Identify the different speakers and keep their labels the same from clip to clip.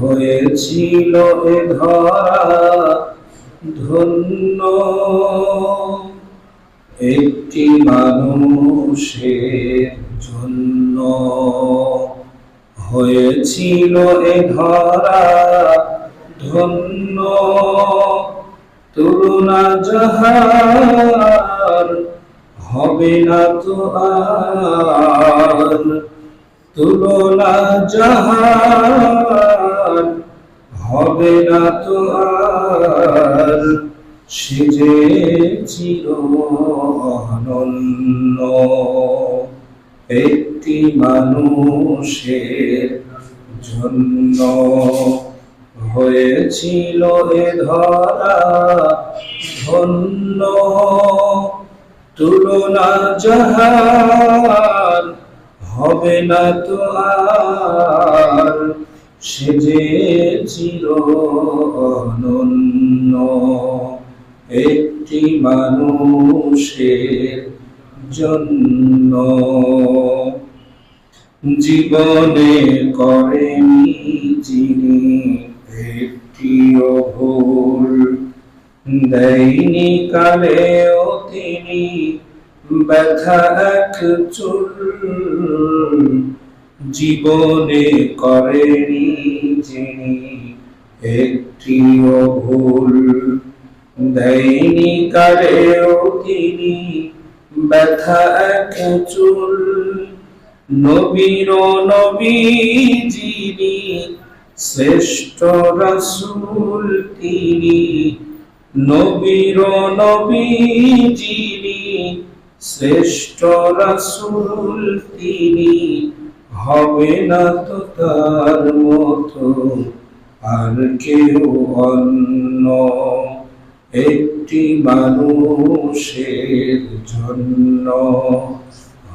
Speaker 1: হয়েছিল এ ধরা ধন্য। একটি মানুষের জন্য হয়েছিল এ ধরা ধন্য। তুলনা যাহার হবে না তো আর। তুলনা যাহার হবে না তো আর। সে যে চির অনন্য একটি মানুষের জন্য। হয়েছিল এ ধরা ধন্য। তুলনা যাহার হবে না তো আর। সে যে চির অনন্য একটি মানুষের জন্য। জীবনে করেনি যিনি একটিও ভুল, দেয়নি কালেও তিনি ব্যথা এক চুল। জীবনে করেনি যিনি একটিও ভুল, দেয়নি কালেও তিনি ব্যথা এক চুল। নবীর নবী যিনি শ্রেষ্ঠ রসুল তিনি। নবীর নবী যিনি শ্রেষ্ঠ রসুল তিনি। হবে না তো তার মতো আর কেউ অন্য। একটি মানুষের জন্য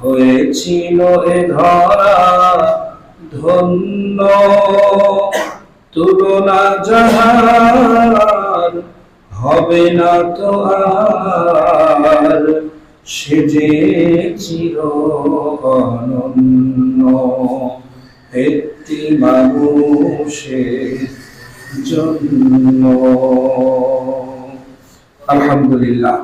Speaker 1: হয়েছিল এ ধরা ধন্য। তুলনা যাহার হবে না তো আর সে যে চির অনন্য একটি মানুষের জন্য। আলহামদুলিল্লাহ।